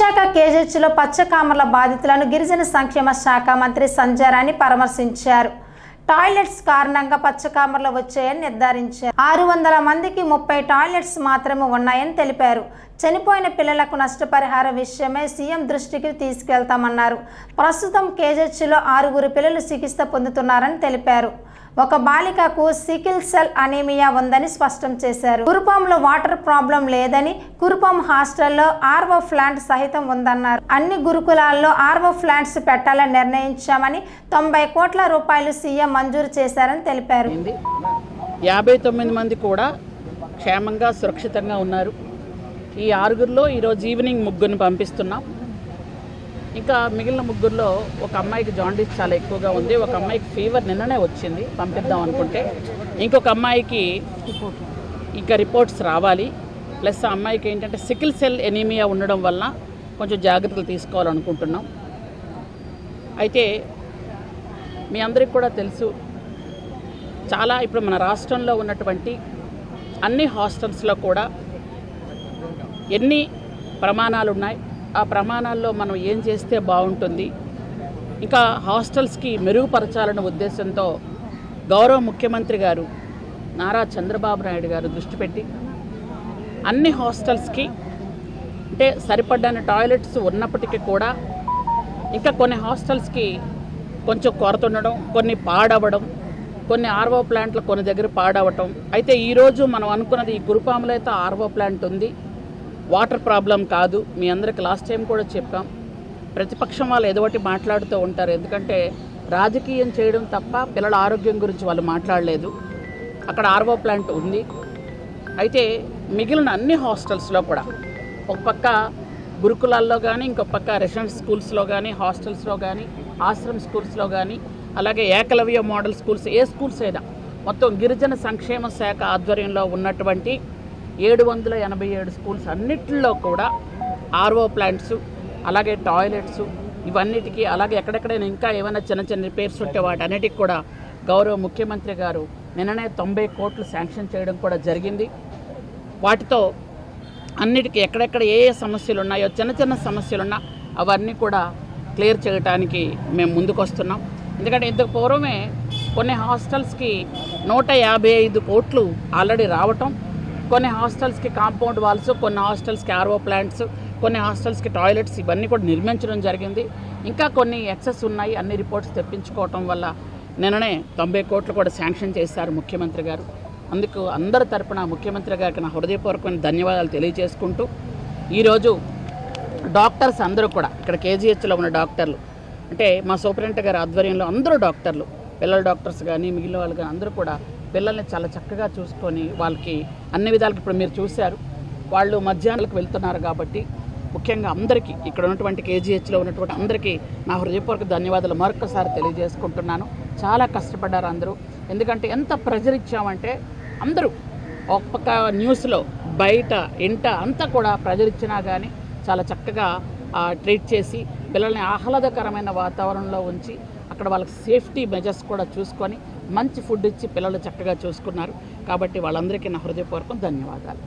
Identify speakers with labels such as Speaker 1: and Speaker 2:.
Speaker 1: కేజెచ్లో పచ్చకామర్ల బాధితులను గిరిజన సంక్షేమ శాఖ మంత్రి సంజారాణి పరామర్శించారు. టాయిలెట్స్ కారణంగా పచ్చకామర్లు వచ్చాయని నిర్ధారించారు. ఆరు వందల మందికి ముప్పై టాయిలెట్స్ మాత్రమే ఉన్నాయని తెలిపారు. చనిపోయిన పిల్లలకు నష్టపరిహార విషయమే సీఎం దృష్టికి తీసుకెళ్తామన్నారు. ప్రస్తుతం కేజెచ్లో ఆరుగురు పిల్లలు చికిత్స పొందుతున్నారని తెలిపారు. ఒక బాలికకు సికిల్ సెల్ అనీమియా ఉందని స్పష్టం చేశారు. కురుపంలో వాటర్ ప్రాబ్లం లేదని కురుపం హాస్టల్లో ఆర్వో ప్లాంట్ సహితం ఉందన్నారు. అన్ని గురుకులాల్లో ఆర్వో ప్లాంట్స్ పెట్టాలని నిర్ణయించామని తొంభై కోట్ల రూపాయలు సీఎం మంజూరు చేశారని తెలిపారు.
Speaker 2: యాభై తొమ్మిది మంది కూడా క్షేమంగా సురక్షితంగా ఉన్నారు. ఈ ఆరుగురిలో ఈరోజు ఈవినింగ్ ముగ్గురిని పంపిస్తున్నాం. ఇంకా మిగిలిన ముగ్గురులో ఒక అమ్మాయికి జాండీస్ చాలా ఎక్కువగా ఉంది. ఒక అమ్మాయికి ఫీవర్ నిన్ననే వచ్చింది. పంపిద్దాం అనుకుంటే. ఇంకొక అమ్మాయికి ఇంకా రిపోర్ట్స్ రావాలి. ప్లస్ ఆ అమ్మాయికి ఏంటంటే సికిల్ సెల్ ఎనీమియా ఉండడం వల్ల కొంచెం జాగ్రత్తలు తీసుకోవాలనుకుంటున్నాం. అయితే మీ అందరికి కూడా తెలుసు చాలా ఇప్పుడు మన రాష్ట్రంలో ఉన్నటువంటి అన్ని హాస్టల్స్లో కూడా ఎన్ని ప్రమాణాలు ఉన్నాయి? ఆ ప్రమాణాల్లో మనం ఏం చేస్తే బాగుంటుంది? ఇంకా హాస్టల్స్కి మెరుగుపరచాలన్న ఉద్దేశంతో గౌరవ ముఖ్యమంత్రి గారు నారా చంద్రబాబు నాయుడు గారు దృష్టి పెట్టి అన్ని హాస్టల్స్కి అంటే సరిపడ్డని టాయిలెట్స్ ఉన్నప్పటికీ కూడా ఇంకా కొన్ని హాస్టల్స్కి కొంచెం కొరత ఉండడం కొన్ని పాడవడం కొన్ని ఆర్వో ప్లాంట్లు కొన్ని దగ్గర పాడవటం. అయితే ఈరోజు మనం అనుకున్నది ఈ గురుపాములో అయితే ఆర్వో ప్లాంట్ ఉంది. వాటర్ ప్రాబ్లం కాదు. మీ అందరికి లాస్ట్ టైం కూడా చెప్పాం. ప్రతిపక్షం వాళ్ళు ఏదో ఒకటి మాట్లాడుతూ ఉంటారు. ఎందుకంటే రాజకీయం చేయడం తప్ప పిల్లల ఆరోగ్యం గురించి వాళ్ళు మాట్లాడలేదు. అక్కడ ఆర్వో ప్లాంట్ ఉంది. అయితే మిగిలిన అన్ని హాస్టల్స్లో కూడా ఒక పక్క గురుకులాల్లో కానీ ఇంకొక పక్క రెసిడెంట్ స్కూల్స్లో కానీ హాస్టల్స్లో కానీ ఆశ్రమ్ స్కూల్స్లో కానీ అలాగే ఏకలవ్య మోడల్ స్కూల్స్ ఏ స్కూల్స్ అయినా మొత్తం గిరిజన సంక్షేమ శాఖ ఆధ్వర్యంలో ఉన్నటువంటి ఏడు వందల ఎనభై ఏడు స్కూల్స్ అన్నిటిలో కూడా ఆర్ఓ ప్లాంట్స్ అలాగే టాయిలెట్స్ ఇవన్నిటికీ అలాగే ఎక్కడెక్కడైనా ఇంకా ఏమైనా చిన్న చిన్న రిపేర్స్ ఉంటే వాటన్నిటికి కూడా గౌరవ ముఖ్యమంత్రి గారు నిన్ననే తొంభై కోట్లు శాంక్షన్ చేయడం కూడా జరిగింది. వాటితో అన్నిటికీ ఎక్కడెక్కడ ఏ ఏ సమస్యలు ఉన్నాయో చిన్న చిన్న సమస్యలు ఉన్నా అవన్నీ కూడా క్లియర్ చేయడానికి మేము ముందుకు వస్తున్నాం ఎందుకంటే ఇంతకు పూర్వమే కొన్ని హాస్టల్స్కి నూట యాభై ఐదు కోట్లు ఆల్రెడీ రావటం కొన్ని హాస్టల్స్కి కాంపౌండ్ వాల్స్ కొన్ని హాస్టల్స్కి ఆర్ఓ ప్లాంట్స్ కొన్ని హాస్టల్స్కి టాయిలెట్స్ ఇవన్నీ కూడా నిర్మించడం జరిగింది. ఇంకా కొన్ని ఎక్సెస్ ఉన్నాయి అన్ని రిపోర్ట్స్ తెప్పించుకోవటం వల్ల నిన్ననే తొంభై కోట్లు కూడా శాంక్షన్ చేశారు ముఖ్యమంత్రి గారు. అందుకు అందరి తరపున ముఖ్యమంత్రి గారికి నా హృదయపూర్వకమైన ధన్యవాదాలు తెలియజేసుకుంటూ ఈరోజు డాక్టర్స్ అందరూ కూడా ఇక్కడ కేజీహెచ్లో ఉన్న డాక్టర్లు అంటే మా సూపరింటెండెంట్ గారి ఆధ్వర్యంలో అందరూ డాక్టర్లు పిల్లల డాక్టర్స్ కానీ మిగిలిన వాళ్ళు కానీ అందరూ కూడా పిల్లల్ని చాలా చక్కగా చూసుకొని వాళ్ళకి అన్ని విధాలకి ఇప్పుడు మీరు చూశారు. వాళ్ళు మధ్యాహ్నాలకు వెళ్తున్నారు కాబట్టి ముఖ్యంగా అందరికీ ఇక్కడ ఉన్నటువంటి కేజీహెచ్లో ఉన్నటువంటి అందరికీ నా హృదయపూర్వక ధన్యవాదాలు. మరొకసారి తెలియజేసుకుంటున్నాను. చాలా కష్టపడ్డారు అందరూ. ఎందుకంటే ఎంత ప్రెజర్ ఇచ్చామంటే అందరూ ఒక్క న్యూస్లో బయట ఇంట అంతా కూడా ప్రెజర్ ఇచ్చినా కానీ చాలా చక్కగా ట్రీట్ చేసి పిల్లల్ని ఆహ్లాదకరమైన వాతావరణంలో ఉంచి అక్కడ వాళ్ళకి సేఫ్టీ మెజర్స్ కూడా చూసుకొని మంచి ఫుడ్ ఇచ్చి పిల్లలు చక్కగా చూసుకున్నారు. కాబట్టి వాళ్ళందరికీ నా హృదయపూర్వకం ధన్యవాదాలు.